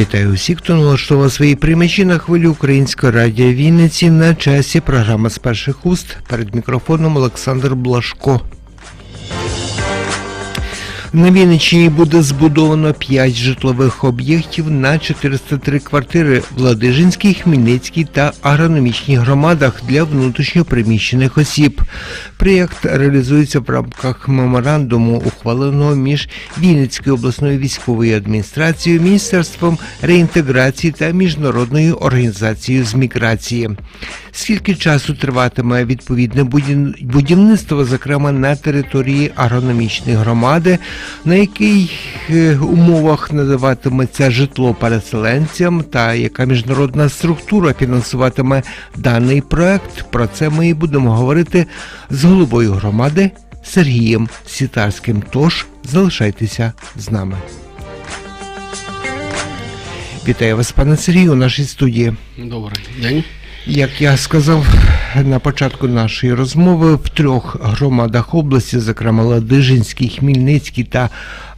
Вітаю усіх, хто налаштував свої приймачі на хвилі Української радіо Вінниці на часі програма з перших уст. Перед мікрофоном Олександр Блашко. На Вінниччині буде збудовано 5 житлових об'єктів на 403 квартири в Ладижинській, Хмельницькій та агрономічній громадах для внутрішньопереміщених осіб. Проєкт реалізується в рамках меморандуму, ухваленого між Вінницькою обласною військовою адміністрацією, Міністерством реінтеграції та Міжнародною організацією з міграції. Скільки часу триватиме відповідне будів- будівництво, зокрема на території агрономічної громади, на яких е, умовах надаватиметься житло переселенцям, та яка міжнародна структура фінансуватиме даний проект? Про це ми і будемо говорити з головою громади Сергієм Сітарським. Тож залишайтеся з нами. Вітаю вас, пане Сергію, у нашій студії. Добрий день. Як я сказав на початку нашої розмови, в трьох громадах області, зокрема Ладижинській, Хмельницькій та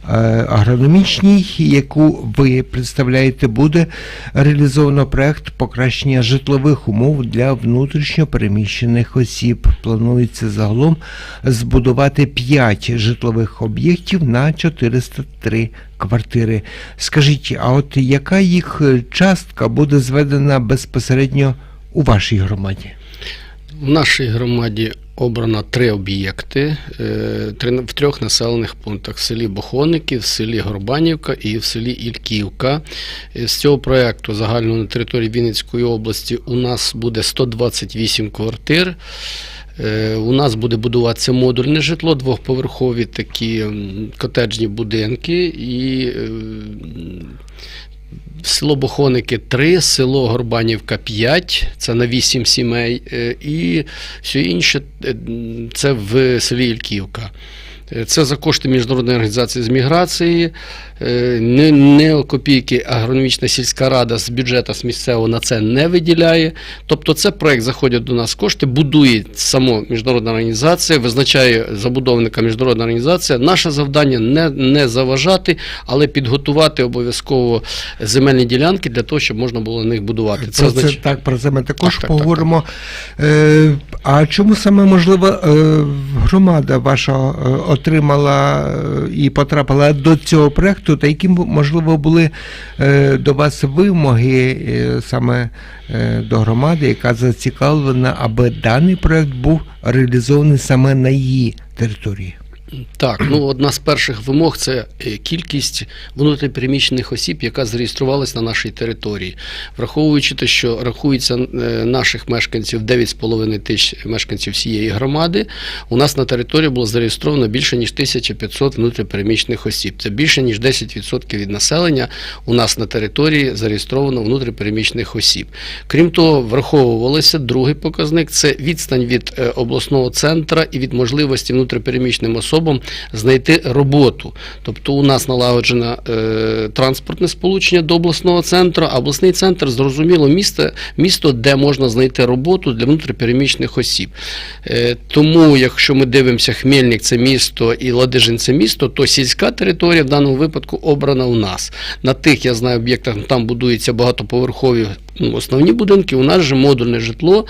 е, агрономічній, яку ви представляєте, буде реалізовано проект покращення житлових умов для внутрішньо переміщених осіб. Планується загалом збудувати 5 житлових об'єктів на 403 квартири. Скажіть, а от яка їх частка буде зведена безпосередньо у вашій громаді? В нашій громаді обрано три об'єкти е, в трьох населених пунктах: в селі Бохоники, в селі Горбанівка і в селі Ільківка. Е, З цього проєкту загально на території Вінницької області у нас буде 128 квартир. Е, У нас буде будуватися модульне житло, двохповерхові такі котеджні будинки і Село Бохоники 3, село Горбанівка 5, це на 8 сімей, е, і все інше е, це в селі Ільківка. Е, Це за кошти Міжнародної організації з міграції. Е, Не, не копійки агрономічна сільська рада з бюджету з місцевого на це не виділяє. Тобто це проект заходять до нас кошти, будує само міжнародна організація, визначає забудовника міжнародна організація. Наше завдання не, не заважати, але підготувати обов'язково земельні ділянки для того, щоб можна було на них будувати. Це, це означ- так, про це ми також Так, так, поговоримо. Е, а чому саме можливо е, громада ваша отримала і потрапила до цього проекту, та які можливо були е, до вас вимоги е, саме е, до громади, яка зацікавлена, аби даний проект був реалізований саме на її території? Так, ну одна з перших вимог це е, кількість внутрішньопереміщених осіб, яка зареєструвалась на нашій території, враховуючи те, що рахується е, наших мешканців 9,5 тисяч мешканців всієї громади. У нас на території було зареєстровано більше ніж 1500 внутрішньопереміщених осіб. Це більше ніж 10% від населення. У нас на території зареєстровано внутрішньопереміщених осіб. Крім того, враховувалося другий показник це відстань від е, обласного центра і від можливості внутрішньопереміщеним особам знайти роботу. Тобто у нас налагоджено е, транспортне сполучення до обласного центру, а обласний центр зрозуміло місто, місто, де можна знайти роботу для внутрішньопереміщених осіб. Е, тому, якщо ми дивимося, Хмельник це місто і Ладижин це місто, то сільська територія в даному випадку обрана у нас. На тих, я знаю, об'єктах там будуються багатоповерхові ну, основні будинки. У нас же модульне житло,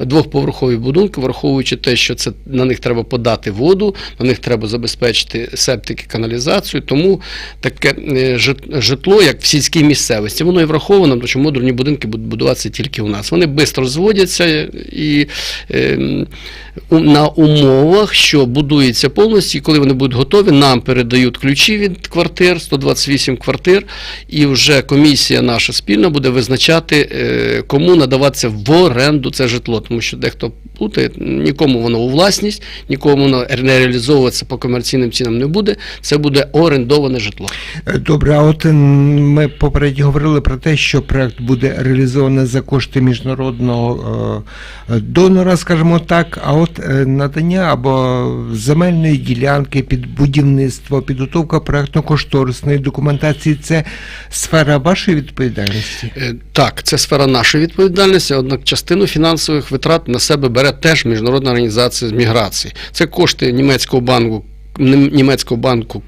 двохповерхові будинки, враховуючи те, що це на них треба подати воду, на них треба забезпечити септики, каналізацію. Тому таке е, житло, як в сільській місцевості, воно і враховано, тому що модульні будинки будуть будуватися тільки у нас. Вони швидко зводяться і е, на умовах, що будується повністю, і коли вони будуть готові, нам передають ключі від квартир, 128 квартир, і вже комісія наша спільна буде визначати, е, кому надаватися в оренду це житло, тому що дехто плутає, нікому воно у власність, нікому воно не реалізовуватися по комерційним цінам не буде. Це буде орендоване житло. Е, Добре, а от ми попередньо говорили про те, що проект буде реалізований за кошти міжнародного е, донора, скажімо так. А от е, надання або земельної ділянки під будівництво, підготовка проектно-кошторисної документації це сфера вашої відповідальності. Так, це сфера нашої відповідальності, однак частину фінансових витрат на себе бере теж Міжнародна організація з міграції. Це кошти німецького банку. Нім- Німецького банку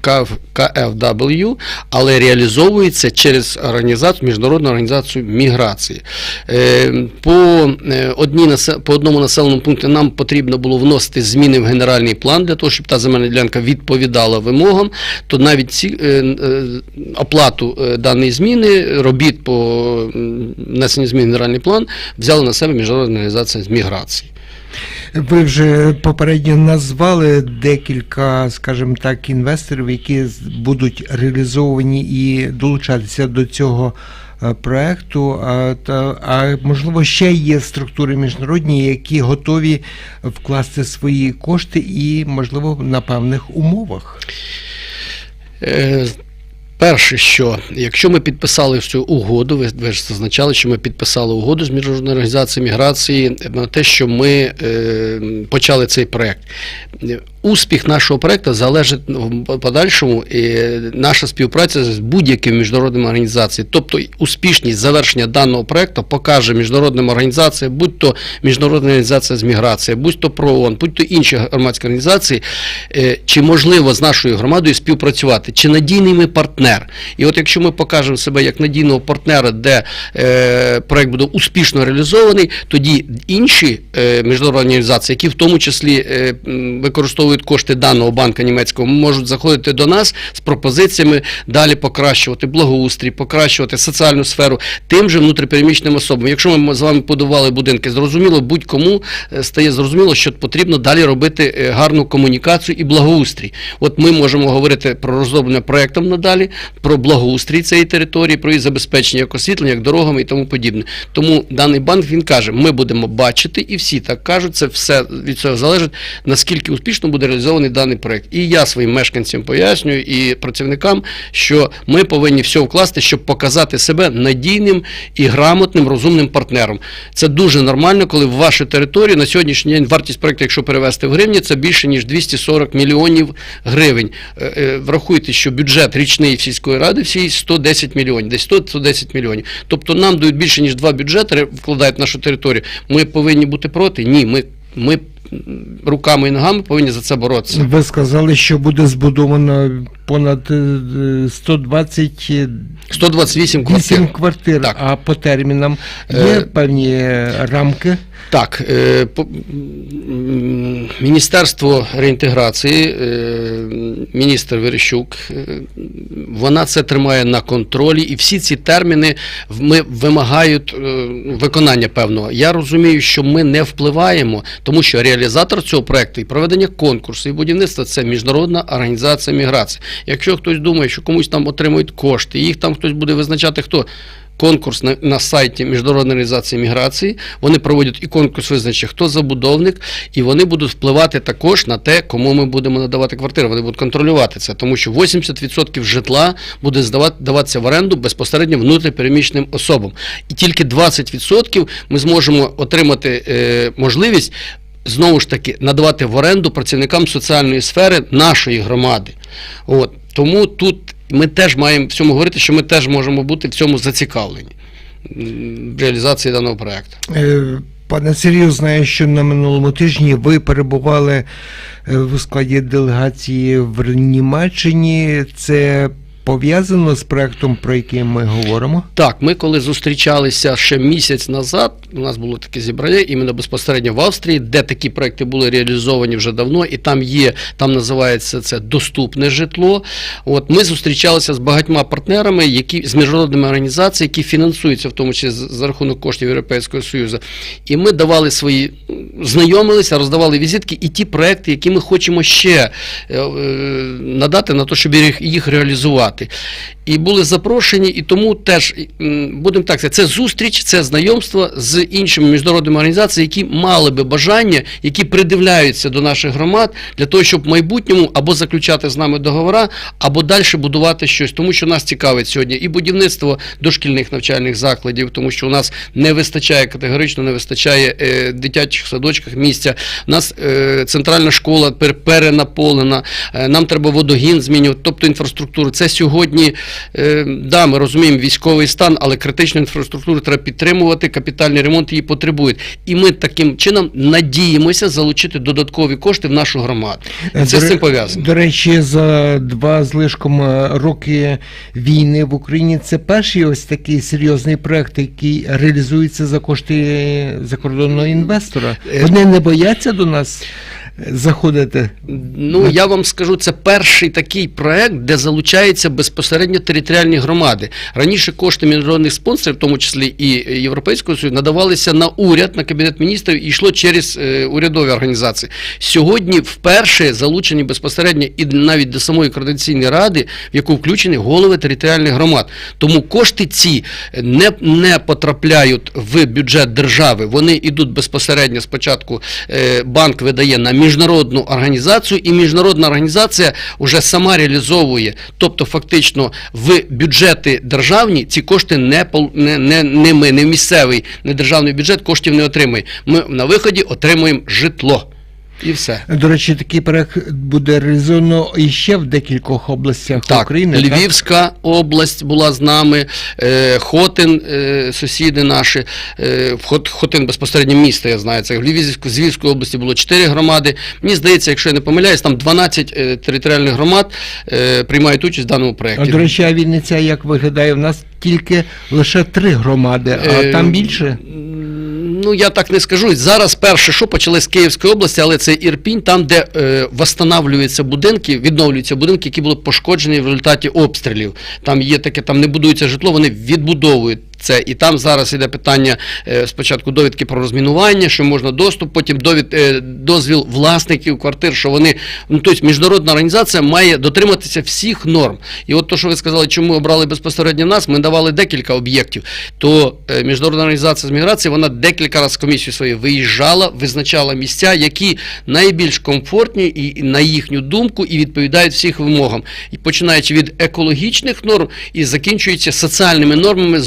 KFW, але реалізовується через організацію міжнародну організацію міграції. Е, По, е, одній по одному населеному пункту нам потрібно було вносити зміни в генеральний план для того, щоб та земельна ділянка відповідала вимогам. То навіть ці е, оплату даної зміни робіт по внесенню змін в генеральний план взяла на себе міжнародна організація з міграції. Ви вже попередньо назвали декілька, скажімо так, інвесторів, які будуть реалізовані і долучатися до цього е, проекту. А, та, а можливо, ще є структури міжнародні, які готові вкласти свої кошти і, можливо, на певних умовах. Перше, що якщо ми підписали цю угоду, ви, ви ж зазначали, що ми підписали угоду з Міжнародною організацією міграції на те, що ми е, почали цей проект. Успіх нашого проекту залежить в подальшому е, наша співпраця з будь-якими міжнародними організаціями. Тобто успішність завершення даного проекту покаже міжнародним організаціям, будь то Міжнародна організація з міграції, будь то ПРООН, будь то інші громадські організації, е, чи можливо з нашою громадою співпрацювати, чи надійний ми партнер. І от якщо ми покажемо себе як надійного партнера, де е, проект буде успішно реалізований, тоді інші е, міжнародні організації, які в тому числі е, використовують кошти даного банка німецького, можуть заходити до нас з пропозиціями далі покращувати благоустрій, покращувати соціальну сферу тим же внутріпереміщеним особам. Якщо ми з вами будували будинки, зрозуміло, будь-кому е, стає зрозуміло, що потрібно далі робити е, гарну комунікацію і благоустрій. От ми можемо говорити про розроблення проектом надалі, про благоустрій цієї території, про її забезпечення як освітлення, як дорогами і тому подібне. Тому даний банк він каже: ми будемо бачити, і всі так кажуть, це все від цього залежить, наскільки успішно буде реалізований даний проект. І я своїм мешканцям пояснюю і працівникам, що ми повинні все вкласти, щоб показати себе надійним і грамотним, розумним партнером. Це дуже нормально, коли в вашій території на сьогоднішній день вартість проекту, якщо перевести в гривні, це більше ніж 240 мільйонів гривень. Е, е, Врахуйте, що бюджет річний сільської ради всій 110 мільйонів, десь 100-110 мільйонів. Тобто нам дають більше ніж два бюджети, вкладають в нашу територію. Ми повинні бути проти? Ні, ми, ми руками і ногами повинні за це боротися. Ви сказали, що буде збудовано понад е, 120 128 Вісім квартир. квартир, Так. а по термінам є Е, певні рамки. Так, е, Міністерство реінтеграції, е, міністр Верещук, е, вона це тримає на контролі, і всі ці терміни ми вимагають виконання певного. Я розумію, що ми не впливаємо, тому що реалізатор цього проекту і проведення конкурсу і будівництва це міжнародна організація міграції. Якщо хтось думає, що комусь там отримують кошти, їх там хтось буде визначати хто. Конкурс на, на сайті Міжнародної організації міграції. Вони проводять і конкурс визначить, хто забудовник, і вони будуть впливати також на те, кому ми будемо надавати квартири. Вони будуть контролювати це, тому що 80% житла буде здавати даватися в оренду безпосередньо внутріпереміщеним особам. І тільки 20% ми зможемо отримати е, можливість. Знову ж таки, надавати в оренду працівникам соціальної сфери нашої громади. От тому тут ми теж маємо в цьому говорити, що ми теж можемо бути в цьому зацікавлені в реалізації даного проекту. Е, Пане Сергію, знаю, що на минулому тижні ви перебували е, в складі делегації в Німеччині. Це пов'язано з проектом, про який ми говоримо? Так, ми коли зустрічалися ще місяць назад, у нас було таке зібрання іменно безпосередньо в Австрії, де такі проекти були реалізовані вже давно, і там є, там називається це доступне житло. От ми зустрічалися з багатьма партнерами, які з міжнародними організаціями, які фінансуються, в тому числі за рахунок коштів Європейського Союзу. І ми давали свої, знайомилися, роздавали візитки і ті проекти, які ми хочемо ще е, е, надати на те, щоб їх, їх реалізувати. І були запрошені, і тому теж будемо так сказати, це зустріч, це знайомство з іншими міжнародними організаціями, які мали би бажання, які придивляються до наших громад для того, щоб в майбутньому або заключати з нами договора, або далі будувати щось. Тому що нас цікавить сьогодні і будівництво дошкільних навчальних закладів, тому що у нас не вистачає категорично, не вистачає е, дитячих садочках місця. У нас е, центральна школа пер- е, нам треба водогін змінювати, тобто інфраструктуру. Це сьогодні, е, да, ми розуміємо військовий стан, але критичну інфраструктуру треба підтримувати, капітальний ремонт її потребують. І ми таким чином надіємося залучити додаткові кошти в нашу громаду. І це До з цим пов'язано. До речі, за два з лишком е, роки війни в Україні це перший ось такий серйозний проект, який реалізується за кошти закордонного інвестора. Е, Вони не бояться до нас е, заходити. Ну, я вам скажу, це перший такий проект, де залучаються безпосередньо територіальні громади. Раніше кошти міжнародних спонсорів, в тому числі і Європейського Союзу, надавалися на уряд, на кабінет міністрів і йшло через е, урядові організації. Сьогодні вперше залучені безпосередньо і навіть до самої координаційної ради, в яку включені голови територіальних громад. Тому кошти ці не, не потрапляють в бюджет держави. Вони йдуть безпосередньо спочатку. е, Банк видає на міжнародну організацію, і міжнародна організація вже сама реалізовує. Тобто, фактично, в бюджети державні ці кошти не, не, не, не ми, не місцевий, не державний бюджет коштів не отримує. Ми на виході отримуємо житло. І все. До речі, такий проект буде реалізовано іще в декількох областях Так, України. так? Львівська область була з нами, е, Хотин, е, сусіди наші, е, Хотин безпосередньо місто, я знаю, це в Львівської області було 4 громади. Мені здається, якщо я не помиляюсь, там 12 е, територіальних громад приймають участь в даному проєкті. до речі, а Вінниця як виглядає? У нас тільки лише три громади, а Е, там більше. Ну, я так не скажу. Зараз перше, що почали з Київської області, але це Ірпінь, там, де е, восстанавлюються будинки, відновлюються будинки, які були пошкоджені в результаті обстрілів. Там є таке, там не будується житло, вони відбудовують. Це і там зараз іде питання е, спочатку довідки про розмінування, що можна доступ, потім довід, е, дозвіл власників квартир, що вони ну тобто міжнародна організація має дотриматися всіх норм. І от то, що ви сказали, чому обрали безпосередньо нас, ми давали декілька об'єктів. То е, міжнародна організація з міграції вона декілька разів з комісією своєю виїжджала, визначала місця, які найбільш комфортні і на їхню думку і відповідають всіх вимогам. І починаючи від екологічних норм і закінчується соціальними нормами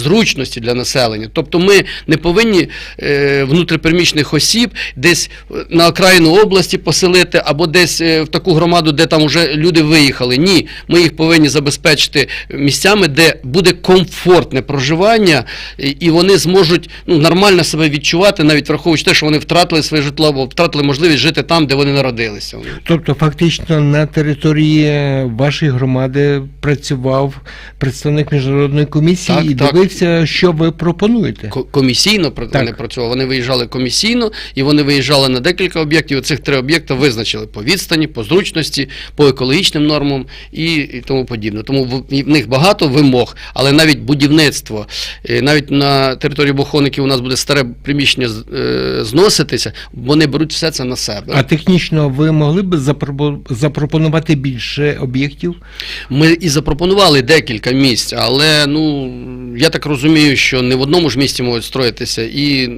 зручності для населення. Тобто ми не повинні е, внутріпереміщених осіб десь е, на окраїну області поселити або десь е, в таку громаду, де там вже люди виїхали. Ні, ми їх повинні забезпечити місцями, де буде комфортне проживання, і- і вони зможуть ну, нормально себе відчувати, навіть враховуючи те, що вони втратили своє житло або втратили можливість жити там, де вони народилися. Тобто, фактично на території вашої громади працював представник міжнародної комісії Так, і так. дивився, що ви пропонуєте. Комісійно вони працювали. Вони виїжджали комісійно і вони виїжджали на декілька об'єктів. Оцих три об'єкти визначили по відстані, по зручності, по екологічним нормам і, тому подібне. Тому в, в них багато вимог, але навіть будівництво, е, навіть на території Бохоників у нас буде старе приміщення е, зноситися, вони беруть все це на себе. А технічно ви могли б запропонувати більше об'єктів? Ми і запропонували декілька місць, але ну я так розумію, що не в одному ж місці можуть строїтися, і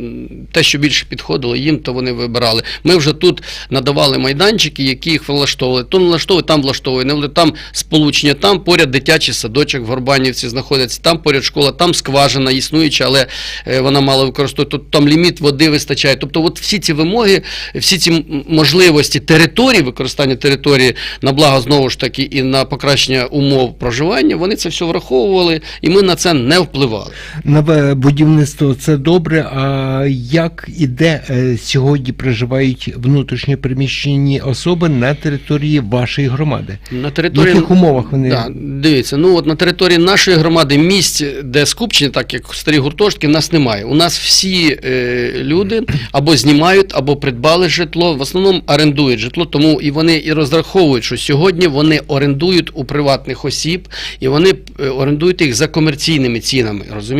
те, що більше підходило їм, то вони вибирали. Ми вже тут надавали майданчики, які їх влаштовували. То влаштовує, там влаштовує, не там сполучення, там поряд дитячий садочок в Горбанівці знаходиться, там поряд школа, там скважина існуюча, але е, вона мало використовує. Тут там ліміт води вистачає. Тобто, от всі ці вимоги, всі ці можливості території, використання території на благо знову ж таки і на покращення умов проживання, вони це все враховували, і ми на це не впливали. Нове будівництво це добре. А як і де е, сьогодні проживають внутрішньо переміщені особи на території вашої громади? На В яких умовах вони Да, дивіться, ну от на території нашої громади місць, де скупчені, так як старі гуртожитки, в нас немає. У нас всі е, люди або знімають, або придбали житло, в основному орендують житло, тому і вони і розраховують, що сьогодні вони орендують у приватних осіб, і вони е, орендують їх за комерційними цінами, розумієте?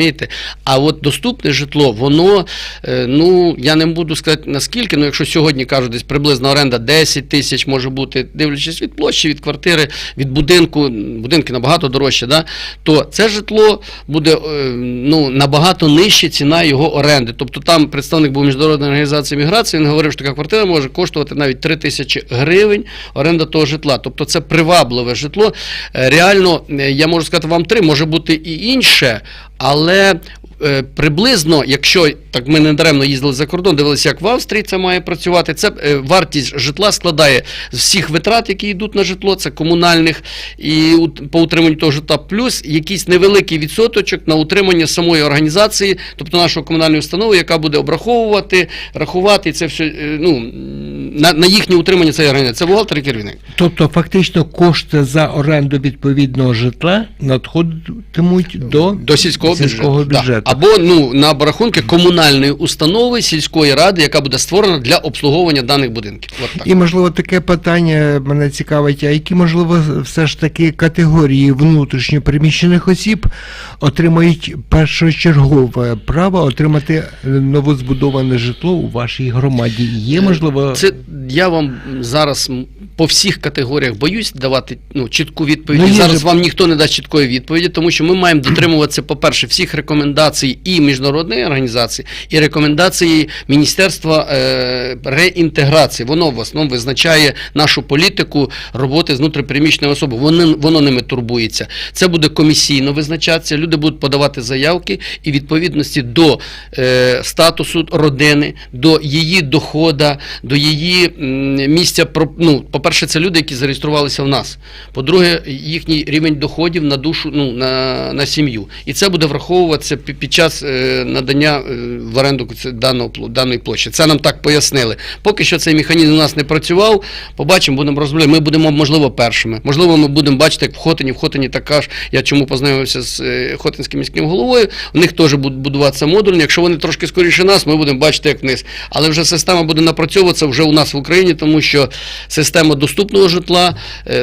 А от доступне житло, воно, е, ну я не буду сказати наскільки, ну якщо сьогодні кажуть, десь приблизно оренда 10 тисяч може бути, дивлячись від площі, від квартири, від будинку, будинки набагато дорожче, да, то це житло буде е, ну, набагато нижче ціна його оренди. Тобто там представник був міжнародної організації міграції, він говорив, що така квартира може коштувати навіть 3 тисячі гривень оренда того житла. Тобто це привабливе житло. Е, Реально, я можу сказати вам три, може бути і інше, але Приблизно, якщо так ми не даремно їздили за кордон, дивилися, як в Австрії це має працювати. Це е, вартість житла складає з всіх витрат, які йдуть на житло, це комунальних і по утриманню того житла, плюс якийсь невеликий відсоточок на утримання самої організації, тобто нашої комунальної установи, яка буде обраховувати, рахувати і це все е, ну, на, на їхнє утримання цієї організації. Це бухгалтер і керівник. Тобто, фактично, кошти за оренду відповідного житла надходитимуть до, До сільського, сільського бюджету. бюджету. Або ну, на рахунки комунальної установи сільської ради, яка буде створена для обслуговування даних будинків. От так. І, можливо, таке питання мене цікавить, а які, можливо, все ж таки категорії внутрішньо переміщених осіб отримають першочергове право отримати новозбудоване житло у вашій громаді? Є, можливо, Це я вам зараз по всіх категоріях боюсь давати ну, чітку відповідь. Ну, зараз же- вам ніхто не дасть чіткої відповіді, тому що ми маємо дотримуватися, по-перше, всіх рекомендацій і міжнародної організації, і рекомендації Міністерства е, реінтеграції. Воно в основному визначає нашу політику роботи з внутрішньопереміщеними особами. Воно, воно ними турбується. Це буде комісійно визначатися. Люди будуть подавати заявки і відповідності до е, статусу родини, до її дохода, до її місця. Ну, по-перше, це люди, які зареєструвалися в нас. По-друге, їхній рівень доходів на душу, ну, на, на сім'ю. І це буде враховуватися пі- під час е, надання е, в оренду даного, даної площі. Це нам так пояснили. Поки що цей механізм у нас не працював. Побачимо, будемо розробляти. Ми будемо, можливо, першими. Можливо, ми будемо бачити, як в Хотині. В Хотині така ж, я чому познайомився з е, Хотинським міським головою. У них теж будуть будуватися модульні. Якщо вони трошки скоріше нас, ми будемо бачити, як вниз. Але вже система буде напрацьовуватися вже у нас в Україні, тому що система доступного житла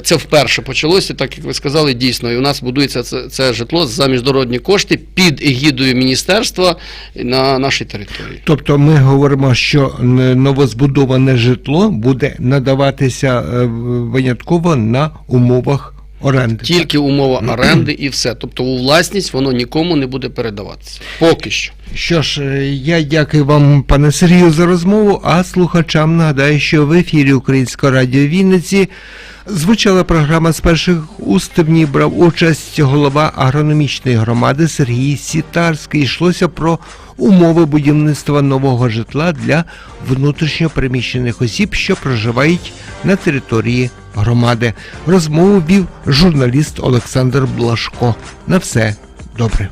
це вперше почалося, так як ви сказали, дійсно. І у нас будується це, це житло за міжнародні кошти під егідою міністерства на нашій території. Тобто ми говоримо, що новозбудоване житло буде надаватися е, винятково на умовах оренди. Тільки умова оренди і все. Тобто у власність воно нікому не буде передаватися. Поки що. Що ж, е, я дякую вам, пане Сергію, за розмову. А слухачам нагадаю, що в ефірі Українського радіо Вінниці звучала програма з перших уст. В ній брав участь голова агрономічної громади Сергій Сітарський. Йшлося про умови будівництва нового житла для внутрішньо переміщених осіб, що проживають на території громади. Розмову вів журналіст Олександр Блашко. На все добре.